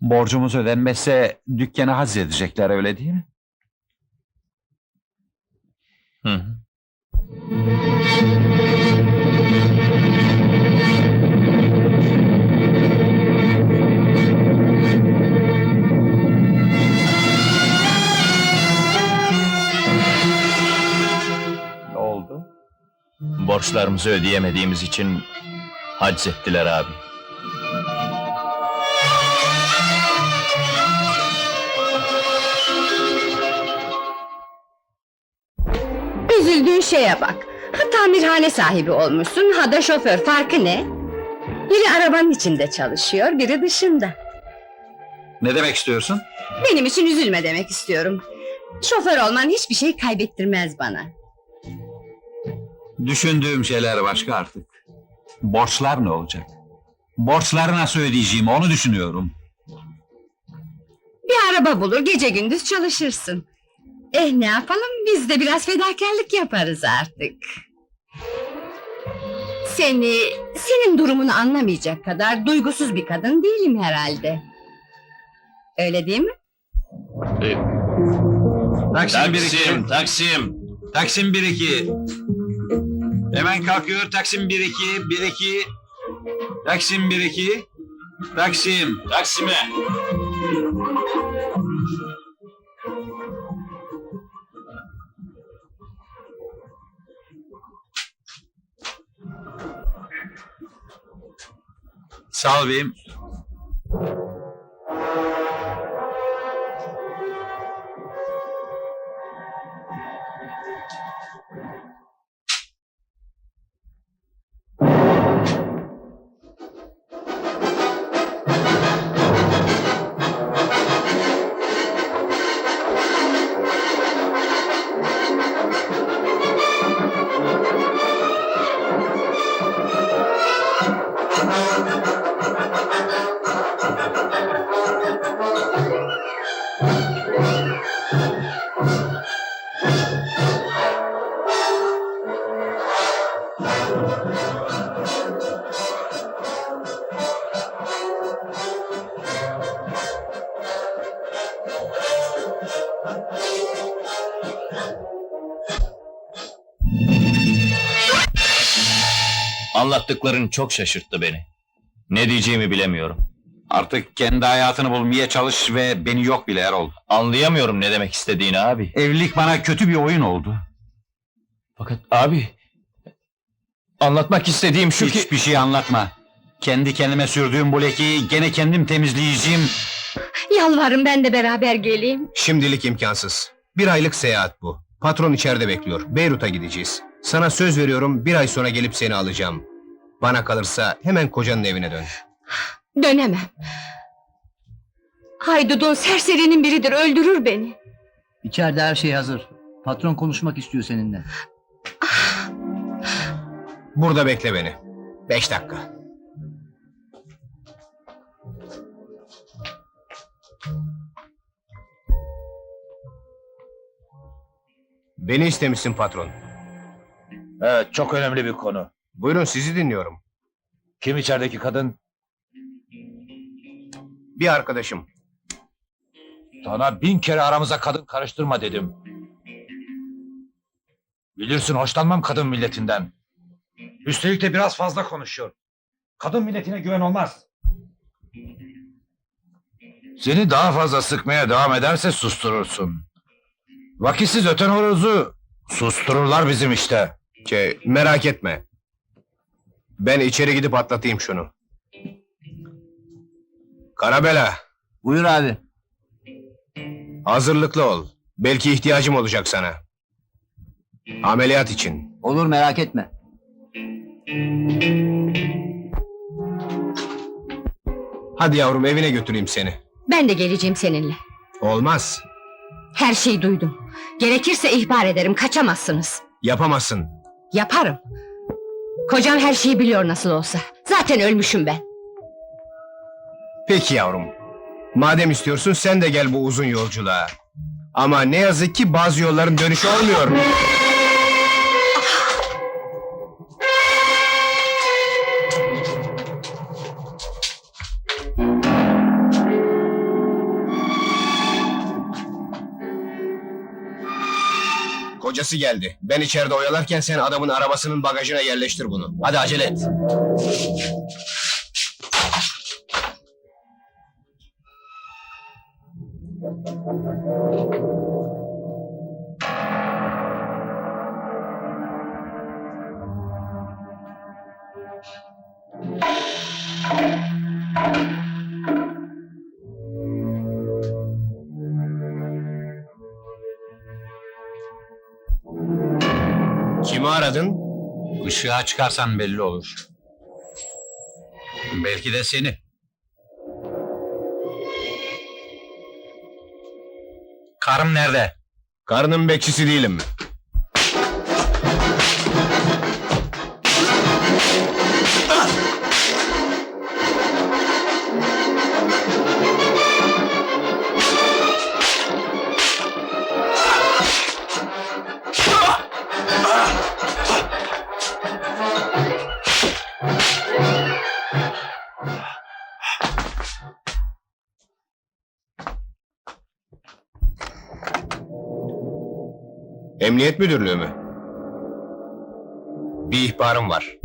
Borcumuz ödenmezse dükkanı hazredecekler öyle değil mi? Hı hı. Ne oldu? Borçlarımızı ödeyemediğimiz için haciz ettiler abi. Üzüldüğün şeye bak. Ha tamirhane sahibi olmuşsun, ha da şoför. Farkı ne? Biri arabanın içinde çalışıyor, biri dışında. Ne demek istiyorsun? Benim için üzülme demek istiyorum. Şoför olman hiçbir şey kaybettirmez bana. Düşündüğüm şeyler başka artık. Borçlar ne olacak? Borçları nasıl ödeyeceğim onu düşünüyorum. Bir araba bulur, gece gündüz çalışırsın. Eh ne yapalım, biz de biraz fedakarlık yaparız artık. Seni, senin durumunu anlamayacak kadar duygusuz bir kadın değilim herhalde. Öyle değil mi? Taksim 1-2. Taksim. Taksim 1-2. Hemen kalkıyor Taksim 1-2. 1-2. Taksim 1-2. Taksim. Taksim'e. Sağ ol beyim. Anlattıkların çok şaşırttı beni. Ne diyeceğimi bilemiyorum. Artık kendi hayatını bulmaya çalış ve beni yok bile Erol. Anlayamıyorum ne demek istediğini abi. Evlilik bana kötü bir oyun oldu. Fakat abi... Anlatmak istediğim şu ki... Hiçbir şey anlatma. Kendi kendime sürdüğüm bu lekeyi gene kendim temizleyeceğim. Yalvarırım ben de beraber geleyim. Şimdilik imkansız. Bir aylık seyahat bu. Patron içeride bekliyor. Beyrut'a gideceğiz. Sana söz veriyorum bir ay sonra gelip seni alacağım. Bana kalırsa hemen kocanın evine dön. Dönemem. Haydudun serserinin biridir, öldürür beni. İçeride her şey hazır. Patron konuşmak istiyor seninle. Burada bekle beni. Beş dakika. Beni istemişsin patron. Evet, çok önemli bir konu. Buyurun sizi dinliyorum. Kim içerideki kadın? Bir arkadaşım. Sana bin kere aramıza kadın karıştırma dedim. Bilirsin hoşlanmam kadın milletinden. Üstelik de biraz fazla konuşuyor. Kadın milletine güven olmaz. Seni daha fazla sıkmaya devam ederse susturursun. Vakitsiz öten horozu sustururlar bizim işte. Şey, merak etme. Ben içeri gidip atlatayım şunu. Karabela, Buyur abi. hazırlıklı ol. Belki ihtiyacım olacak sana. Ameliyat için. Olur merak etme. Hadi yavrum evine götüreyim seni. Ben de geleceğim seninle. Olmaz. Her şeyi duydum. Gerekirse ihbar ederim, kaçamazsınız. Yapamazsın. Yaparım. Kocam her şeyi biliyor nasıl olsa. Zaten ölmüşüm ben. Peki yavrum. Madem istiyorsun sen de gel bu uzun yolculuğa. Ama ne yazık ki bazı yolların dönüşü olmuyor. Kocası geldi. Ben içeride oyalarken sen adamın arabasının bagajına yerleştir bunu. Hadi acele et. Aradın? Işığa çıkarsan belli olur. Belki de seni. Karım nerede? Karının bekçisi değilim. Emniyet müdürlüğü mü? Bir ihbarım var.